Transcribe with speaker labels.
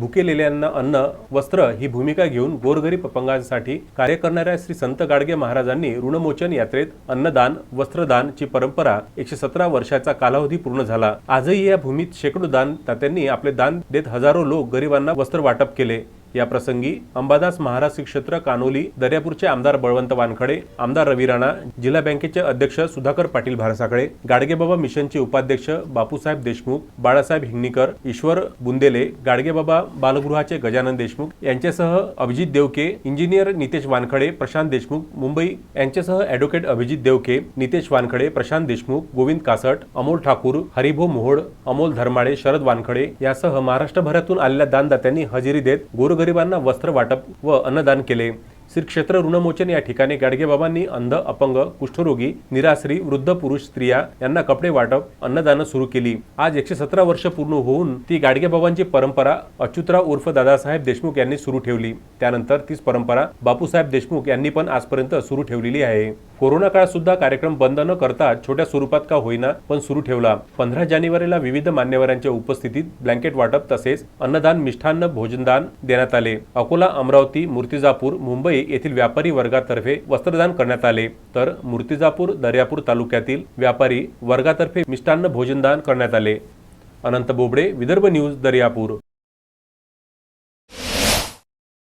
Speaker 1: भुकेलेल्यांना अन्न वस्त्र ही भूमिका घेऊन गोरगरीब अपंगांसाठी कार्य करणाऱ्या श्री संत गाडगे महाराजांनी ऋणमोचन यात्रेत अन्नदान वस्त्रदान ची परंपरा एकशे सतरा वर्षाचा कालावधी पूर्ण झाला. आजही या भूमीत शेकडो दान तात्यांनी आपले दान देत हजारो लोक गरिबांना वस्त्र वाटप केले. या प्रसंगी अंबादास महाराज श्री क्षेत्र कानोली दर्यापूरचे आमदार बळवंत वानखडे आमदार रवी राणा जिल्हा बँकेचे अध्यक्ष सुधाकर पाटील भारसाकडे गाडगेबाबा मिशनचे उपाध्यक्ष बापूसाहेब देशमुख बाळासाहेब हिंगणीकर ईश्वर बुंदेले गाडगेबाबा बालगृहाचे गजानन देशमुख यांच्यासह अभिजित देवके इंजिनियर नितेश वानखडे प्रशांत देशमुख मुंबई यांच्यासह अॅडव्होकेट अभिजित देवके नितेश वानखडे प्रशांत देशमुख गोविंद कासट अमोल ठाकूर हरिभो मोहोड अमोल धर्माडे शरद वानखडे यासह महाराष्ट्रभरातून आलेल्या दानदात्यांनी हजेरी देत गोरगरिबांना वस्त्र वाटप व अन्नदान केले. श्री क्षेत्र ऋणमोचन या ठिकाणी गाडगेबाबांनी अंध अपंग कुष्ठरोगी निराश्री वृद्ध पुरुष स्त्रिया यांना कपडे वाटप अन्नदान सुरू केली. आज एकशे सतरा वर्ष पूर्ण होऊन ती गाडगेबाबांची परंपरा अच्युतराव उर्फ दादासाहेब देशमुख यांनी सुरू ठेवली. त्यानंतर तीच परंपरा बापूसाहेब देशमुख यांनी पण आजपर्यंत सुरू ठेवलेली आहे. कोरोना काळात सुद्धा कार्यक्रम बंद न करता छोट्या स्वरूपात का होईना पण सुरू ठेवला. पंधरा जानेवारीला विविध मान्यवरांच्या उपस्थितीत ब्लँकेट वाटप तसेच अन्नदान मिष्ठान्न भोजनदान देण्यात आले. अकोला अमरावती मूर्तिजापूर मुंबई येथील व्यापारी वर्गातर्फे वस्त्रदान करण्यात आले. तर मूर्तिजापूर दर्यापूर तालुक्यातील व्यापारी वर्गातर्फे मिष्टान्न भोजनदान करण्यात आले. अनंत बोबडे विदर्भ न्यूज दर्यापूर.